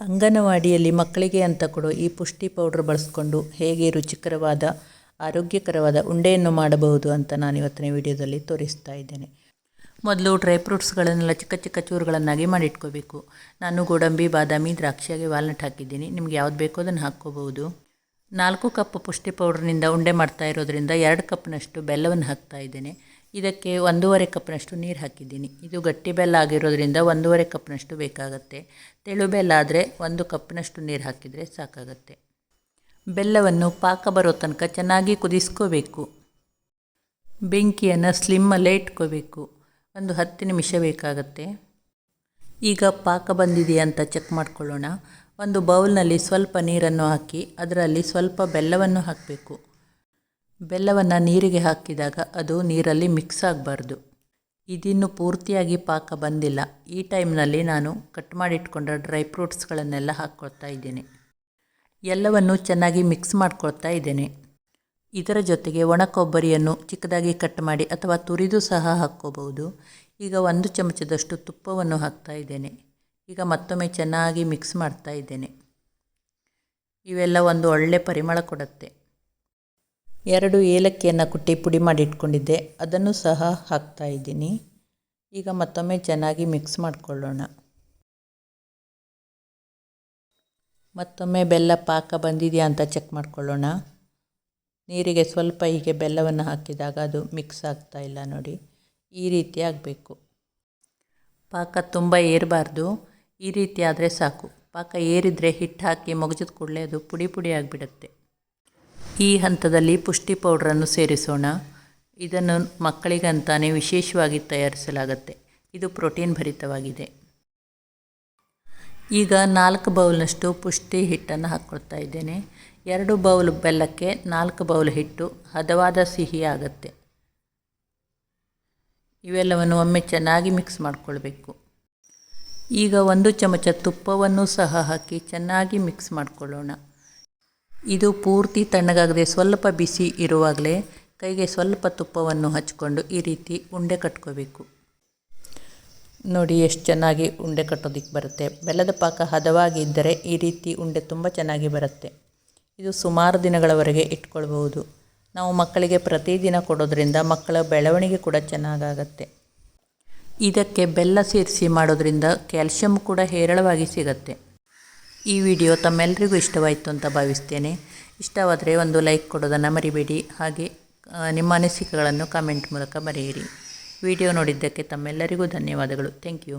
ಅಂಗನವಾಡಿಯಲ್ಲಿ ಮಕ್ಕಳಿಗೆ ಅಂತ ಕೊಡೋ ಈ ಪುಷ್ಟಿ ಪೌಡ್ರ್ ಬಳಸ್ಕೊಂಡು ಹೇಗೆ ರುಚಿಕರವಾದ, ಆರೋಗ್ಯಕರವಾದ ಉಂಡೆಯನ್ನು ಮಾಡಬಹುದು ಅಂತ ನಾನು ಇವತ್ತಿನ ವಿಡಿಯೋದಲ್ಲಿ ತೋರಿಸ್ತಾ ಇದ್ದೇನೆ. ಮೊದಲು ಡ್ರೈ ಫ್ರೂಟ್ಸ್ಗಳನ್ನೆಲ್ಲ ಚಿಕ್ಕ ಚಿಕ್ಕ ಚೂರುಗಳನ್ನಾಗಿ ಮಾಡಿಟ್ಕೋಬೇಕು. ನಾನು ಗೋಡಂಬಿ, ಬಾದಾಮಿ, ದ್ರಾಕ್ಷಿಯಾಗಿ ವಾಲ್ನಟ್ ಹಾಕಿದ್ದೀನಿ. ನಿಮ್ಗೆ ಯಾವ್ದು ಬೇಕೋ ಅದನ್ನು ಹಾಕ್ಕೋಬಹುದು. ನಾಲ್ಕು ಕಪ್ ಪುಷ್ಟಿ ಪೌಡ್ರ್ನಿಂದ ಉಂಡೆ ಮಾಡ್ತಾ ಇರೋದ್ರಿಂದ ಎರಡು ಕಪ್ನಷ್ಟು ಬೆಲ್ಲವನ್ನು ಹಾಕ್ತಾ ಇದ್ದೇನೆ. ಇದಕ್ಕೆ ಒಂದೂವರೆ ಕಪ್ನಷ್ಟು ನೀರು ಹಾಕಿದ್ದೀನಿ. ಇದು ಗಟ್ಟಿ ಬೆಲ್ಲ ಆಗಿರೋದ್ರಿಂದ ಒಂದೂವರೆ ಕಪ್ನಷ್ಟು ಬೇಕಾಗುತ್ತೆ. ತೆಳು ಬೆಲ್ಲ ಆದರೆ ಒಂದು ಕಪ್ನಷ್ಟು ನೀರು ಹಾಕಿದರೆ ಸಾಕಾಗತ್ತೆ. ಬೆಲ್ಲವನ್ನು ಪಾಕ ಬರೋ ತನಕ ಚೆನ್ನಾಗಿ ಕುದಿಸ್ಕೋಬೇಕು. ಬೆಂಕಿಯನ್ನು ಸ್ಲಿಮ್ಮಲ್ಲೇ ಇಟ್ಕೋಬೇಕು. ಒಂದು ಹತ್ತು ನಿಮಿಷ ಬೇಕಾಗತ್ತೆ. ಈಗ ಪಾಕ ಬಂದಿದೆಯಾ ಅಂತ ಚೆಕ್ ಮಾಡ್ಕೊಳ್ಳೋಣ. ಒಂದು ಬೌಲ್ನಲ್ಲಿ ಸ್ವಲ್ಪ ನೀರನ್ನು ಹಾಕಿ, ಅದರಲ್ಲಿ ಸ್ವಲ್ಪ ಬೆಲ್ಲವನ್ನು ಹಾಕಬೇಕು. ಬೆಲ್ಲವನ್ನು ನೀರಿಗೆ ಹಾಕಿದಾಗ ಅದು ನೀರಲ್ಲಿ ಮಿಕ್ಸ್ ಆಗಬಾರ್ದು. ಇದಿನ್ನು ಪೂರ್ತಿಯಾಗಿ ಪಾಕ ಬಂದಿಲ್ಲ. ಈ ಟೈಮ್ನಲ್ಲಿ ನಾನು ಕಟ್ ಮಾಡಿಟ್ಕೊಂಡ ಡ್ರೈ ಫ್ರೂಟ್ಸ್ಗಳನ್ನೆಲ್ಲ ಹಾಕ್ಕೊಳ್ತಾ ಇದ್ದೀನಿ. ಎಲ್ಲವನ್ನು ಚೆನ್ನಾಗಿ ಮಿಕ್ಸ್ ಮಾಡ್ಕೊಳ್ತಾ ಇದ್ದೇನೆ. ಇದರ ಜೊತೆಗೆ ಒಣ ಕೊಬ್ಬರಿಯನ್ನು ಚಿಕ್ಕದಾಗಿ ಕಟ್ ಮಾಡಿ ಅಥವಾ ತುರಿದು ಸಹ ಹಾಕ್ಕೋಬಹುದು. ಈಗ ಒಂದು ಚಮಚದಷ್ಟು ತುಪ್ಪವನ್ನು ಹಾಕ್ತಾ ಇದ್ದೇನೆ. ಈಗ ಮತ್ತೊಮ್ಮೆ ಚೆನ್ನಾಗಿ ಮಿಕ್ಸ್ ಮಾಡ್ತಾ ಇದ್ದೇನೆ. ಇವೆಲ್ಲ ಒಂದು ಒಳ್ಳೆ ಪರಿಮಳ ಕೊಡುತ್ತೆ. ಎರಡು ಏಲಕ್ಕಿಯನ್ನು ಕುಟ್ಟಿ ಪುಡಿ ಮಾಡಿ ಇಟ್ಕೊಂಡಿದ್ದೆ. ಅದನ್ನು ಸಹ ಹಾಕ್ತಾ ಇದ್ದೀನಿ. ಈಗ ಮತ್ತೊಮ್ಮೆ ಚೆನ್ನಾಗಿ ಮಿಕ್ಸ್ ಮಾಡಿಕೊಳ್ಳೋಣ. ಮತ್ತೊಮ್ಮೆ ಬೆಲ್ಲ ಪಾಕ ಬಂದಿದೆಯಾ ಅಂತ ಚೆಕ್ ಮಾಡಿಕೊಳ್ಳೋಣ. ನೀರಿಗೆ ಸ್ವಲ್ಪ ಹೀಗೆ ಬೆಲ್ಲವನ್ನು ಹಾಕಿದಾಗ ಅದು ಮಿಕ್ಸ್ ಆಗ್ತಾ ಇಲ್ಲ ನೋಡಿ. ಈ ರೀತಿ ಆಗಬೇಕು. ಪಾಕ ತುಂಬ ಏರಬಾರ್ದು. ಈ ರೀತಿ ಆದರೆ ಸಾಕು. ಪಾಕ ಏರಿದರೆ ಹಿಟ್ಟು ಹಾಕಿ ಮೊಗಜದ ಕೂಡಲೇ ಅದು ಪುಡಿ ಪುಡಿ ಆಗಿಬಿಡುತ್ತೆ. ಈ ಹಂತದಲ್ಲಿ ಪುಷ್ಟಿ ಪೌಡ್ರನ್ನು ಸೇರಿಸೋಣ. ಇದನ್ನು ಮಕ್ಕಳಿಗಂತಾನೆ ವಿಶೇಷವಾಗಿ ತಯಾರಿಸಲಾಗುತ್ತೆ. ಇದು ಪ್ರೋಟೀನ್ ಭರಿತವಾಗಿದೆ. ಈಗ ನಾಲ್ಕು ಬೌಲ್ನಷ್ಟು ಪುಷ್ಟಿ ಹಿಟ್ಟನ್ನು ಹಾಕ್ಕೊಳ್ತಾ ಇದ್ದೇನೆ. ಎರಡು ಬೌಲ್ ಬೆಲ್ಲಕ್ಕೆ ನಾಲ್ಕು ಬೌಲ್ ಹಿಟ್ಟು ಹದವಾದ ಸಿಹಿ ಆಗುತ್ತೆ. ಇವೆಲ್ಲವನ್ನು ಒಮ್ಮೆ ಚೆನ್ನಾಗಿ ಮಿಕ್ಸ್ ಮಾಡಿಕೊಳ್ಬೇಕು. ಈಗ ಒಂದು ಚಮಚ ತುಪ್ಪವನ್ನು ಸಹ ಹಾಕಿ ಚೆನ್ನಾಗಿ ಮಿಕ್ಸ್ ಮಾಡಿಕೊಳ್ಳೋಣ. ಇದು ಪೂರ್ತಿ ತಣ್ಣಗಾಗದೆ ಸ್ವಲ್ಪ ಬಿಸಿ ಇರುವಾಗಲೇ ಕೈಗೆ ಸ್ವಲ್ಪ ತುಪ್ಪವನ್ನು ಹಚ್ಕೊಂಡು ಈ ರೀತಿ ಉಂಡೆ ಕಟ್ಕೋಬೇಕು. ನೋಡಿ ಎಷ್ಟು ಚೆನ್ನಾಗಿ ಉಂಡೆ ಕಟ್ಟೋದಕ್ಕೆ ಬರುತ್ತೆ. ಬೆಲ್ಲದ ಪಾಕ ಹದವಾಗಿದ್ದರೆ ಈ ರೀತಿ ಉಂಡೆ ತುಂಬ ಚೆನ್ನಾಗಿ ಬರುತ್ತೆ. ಇದು ಸುಮಾರು ದಿನಗಳವರೆಗೆ ಇಟ್ಕೊಳ್ಬಹುದು. ನಾವು ಮಕ್ಕಳಿಗೆ ಪ್ರತಿದಿನ ಕೊಡೋದ್ರಿಂದ ಮಕ್ಕಳ ಬೆಳವಣಿಗೆ ಕೂಡ ಚೆನ್ನಾಗಾಗತ್ತೆ. ಇದಕ್ಕೆ ಬೆಲ್ಲ ಸೇರಿಸಿ ಮಾಡೋದ್ರಿಂದ ಕ್ಯಾಲ್ಶಿಯಂ ಕೂಡ ಹೇರಳವಾಗಿ ಸಿಗತ್ತೆ. ಈ ವಿಡಿಯೋ ತಮ್ಮೆಲ್ಲರಿಗೂ ಇಷ್ಟವಾಯಿತು ಅಂತ ಭಾವಿಸ್ತೇನೆ. ಇಷ್ಟವಾದರೆ ಒಂದು ಲೈಕ್ ಕೊಡೋದನ್ನು ಮರಿಬೇಡಿ. ಹಾಗೆ ನಿಮ್ಮ ಅನಿಸಿಕೆಗಳನ್ನು ಕಮೆಂಟ್ ಮೂಲಕ ಬರೆಯಿರಿ ವಿಡಿಯೋ ನೋಡಿದ್ದಕ್ಕೆ ತಮ್ಮೆಲ್ಲರಿಗೂ ಧನ್ಯವಾದಗಳು. Thank you.